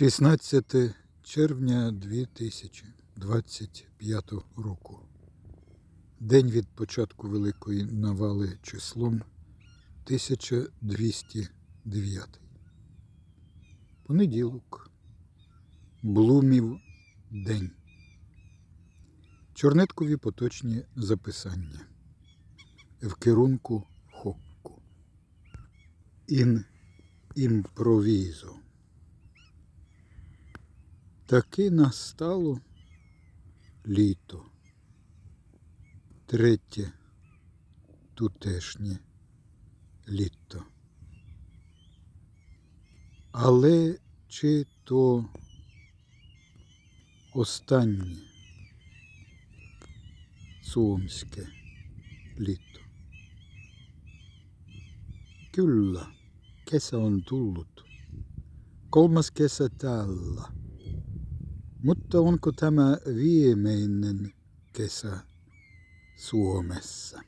16 червня 2025 року. День від початку Великої навали числом 1209. Понеділок. Блумів день. Чорнеткові поточні записання. В керунку хокку. Ін імпровізо. Таки настало літо. Третє тутешнє літо. Але чи то останнє сомське літо? Kyllä, kesä on tullut. Kolmas kesä täällä. Mutta onko tämä viimeinen kesä Suomessa?